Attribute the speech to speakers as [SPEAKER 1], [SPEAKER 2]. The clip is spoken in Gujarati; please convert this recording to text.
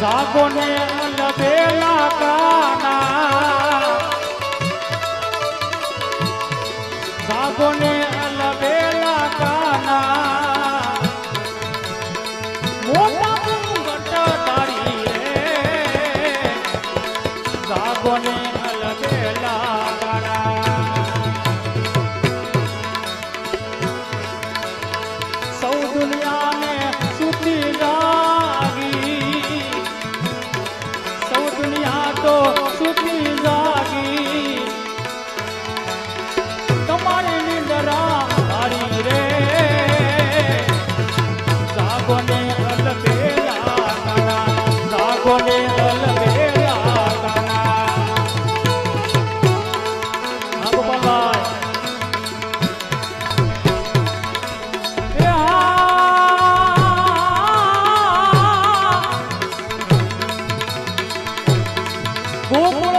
[SPEAKER 1] જાગોને લબેલા કાના. જાગોને લબેલા કાના. મોટા ડાળીએ જાગોને गोकुल